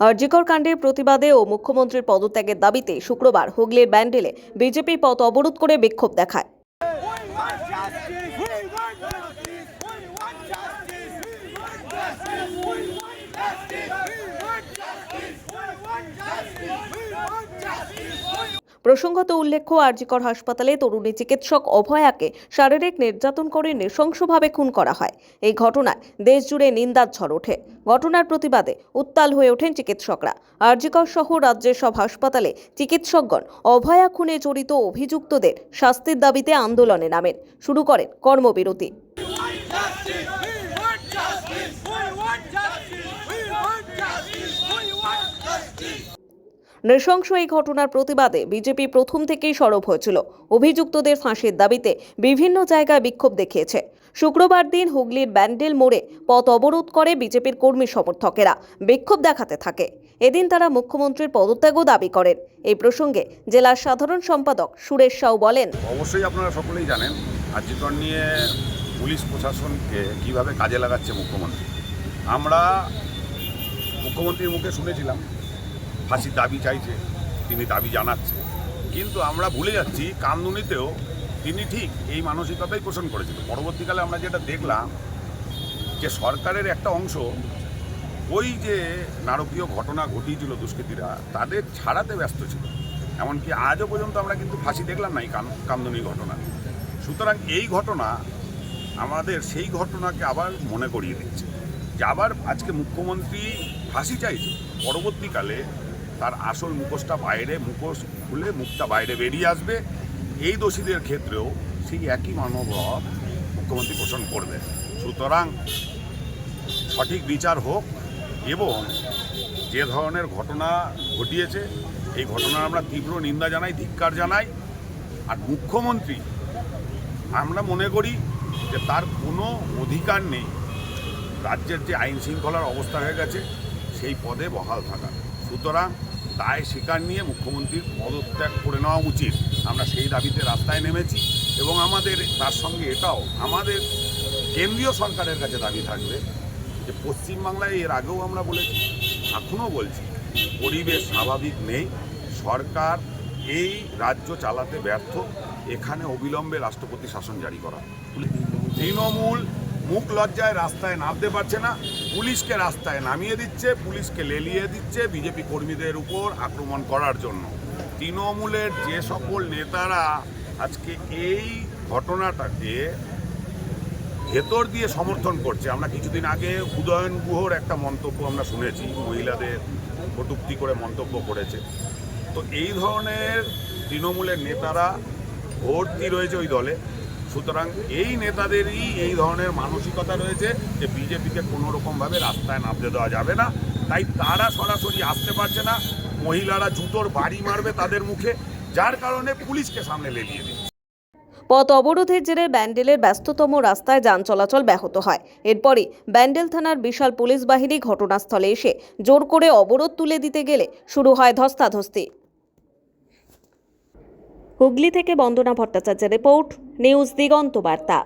আরজিকর কাণ্ডের প্রতিবাদে ও মুখ্যমন্ত্রীর পদত্যাগের দাবিতে শুক্রবার হুগলির ব্যান্ডেলে বিজেপি পথ অবরোধ করে বিক্ষোভ দেখায়। প্রসঙ্গত উল্লেখ্য, আরজিকর হাসপাতালে তরুণী চিকিৎসক অভয়াকে শারীরিক নির্যাতন করে নৃশংসভাবে খুন করা হয়। এই ঘটনায় দেশজুড়ে নিন্দার ঝড় ওঠে। ঘটনার প্রতিবাদে উত্তাল হয়ে ওঠেন চিকিৎসকরা। আরজিকর সহ রাজ্যের সব হাসপাতালে চিকিৎসকগণ অভয়া খুনে জড়িত অভিযুক্তদের শাস্তির দাবিতে আন্দোলনে নামেন। শুরু করেন কর্মবিরতি। নৃশংস এই ঘটনার প্রতিবাদে বিজেপি প্রথম থেকেই সরব হয়েছিল। অভিযুক্তদের ফাঁসির দাবিতে বিভিন্ন জায়গায় বিক্ষোভ দেখিয়েছে। শুক্রবার দিন হুগলির ব্যান্ডেল মোড়ে পথ অবরোধ করে বিজেপির কর্মী সমর্থকেরা বিক্ষোভ দেখাতে থাকে। এদিন তারা মুখ্যমন্ত্রীর পদত্যাগও দাবি করেন। এই প্রসঙ্গে জেলার সাধারণ সম্পাদক সুরেশ সাউ বলেন, অবশ্যই আপনারা সকলেই জানেন আর্যিকর নিয়ে পুলিশ প্রশাসনকে কীভাবে কাজে লাগাচ্ছে মুখ্যমন্ত্রী। আমরা মুখ্যমন্ত্রীর মুখে শুনেছিলাম ফাঁসির দাবি চাইছে, তিনি দাবি জানাচ্ছে। কিন্তু আমরা ভুলে যাচ্ছি কামদুনিতেও তিনি ঠিক এই মানসিকতাই পোষণ করেছিল। পরবর্তীকালে আমরা যেটা দেখলাম, যে সরকারের একটা অংশ ওই যে নারকীয় ঘটনা ঘটিয়েছিল দুষ্কৃতীরা, তাদের ছাড়াতে ব্যস্ত ছিল। এমনকি আজও পর্যন্ত আমরা কিন্তু ফাঁসি দেখলাম না এই কাম- কামদুনির ঘটনা। সুতরাং এই ঘটনা আমাদের সেই ঘটনাকে আবার মনে করিয়ে দিচ্ছে। যে আবার আজকে মুখ্যমন্ত্রী ফাঁসি চাইছে। পরবর্তীকালে তার আসল মুখোশটা বাইরে, মুখোশ খুলে মুখটা বাইরে বেরিয়ে আসবে। এই দোষীদের ক্ষেত্রেও সেই একই মনোভাব মুখ্যমন্ত্রী পোষণ করবে সুতরাং সঠিক বিচার হোক এবং যে ধরনের ঘটনা ঘটিয়েছে, এই ঘটনার আমরা তীব্র নিন্দা জানাই, ধিক্কার জানাই। আর মুখ্যমন্ত্রী, আমরা মনে করি যে তার কোনো অধিকার নেই। রাজ্যের যে আইন শৃঙ্খলার অবস্থা হয়ে গেছে, সেই পদে বহাল থাকা। সুতরাং দায় স্বীকার নিয়ে মুখ্যমন্ত্রীর পদত্যাগ করে নেওয়া উচিত। আমরা সেই দাবিতে রাস্তায় নেমেছি এবং আমাদের তার সঙ্গে এটাও আমাদের কেন্দ্রীয় সরকারের কাছে দাবি থাকবে যে পশ্চিমবাংলায় এর আগেও আমরা বলেছি এখনও বলছি পরিবেশ স্বাভাবিক নেই সরকার এই রাজ্য চালাতে ব্যর্থ এখানে অবিলম্বে রাষ্ট্রপতি শাসন জারি করা। তৃণমূল মুখ লজ্জায় রাস্তায় নামতে পারছে না, পুলিশকে রাস্তায় নামিয়ে দিচ্ছে, পুলিশকে লেলিয়ে দিচ্ছে বিজেপি কর্মীদের উপর আক্রমণ করার জন্য। তৃণমূলের যে সকল নেতারা আজকে এই ঘটনাটাকে ভেতর দিয়ে সমর্থন করছে, আমরা কিছুদিন আগে উদয়ন গুহর একটা মন্তব্য আমরা শুনেছি, মহিলাদের কটুক্তি করে মন্তব্য করেছে। তো এই ধরনের তৃণমূলের নেতারা ভর্তি রয়েছে ওই দলে। সুতরাং এই নেতাদেরই এই ধরনের মানসিকতা রয়েছে যে বিজেপিকে কোনো রকমভাবে রাস্তায় নামতে দেওয়া যাবে না। তাই তারা সরাসরি আসতে পারছে না। মহিলারা জুতোর বাড়ি মারবে তাদের মুখে, যার কারণে পুলিশকে সামনে লেলিয়ে দিচ্ছে। পথ অবরোধের জেরে ব্যান্ডেলের ব্যস্ততম রাস্তায় যান চলাচল ব্যাহত হয়। এরপরই ব্যান্ডেল থানার বিশাল পুলিশ বাহিনী ঘটনাস্থলে এসে জোর করে অবরোধ তুলে দিতে গেলে শুরু হয় ধস্তাধস্তি। হুগলি থেকে বন্দনা ভট্টাচার্যের রিপোর্ট নিউজ দিগন্ত বার্তা।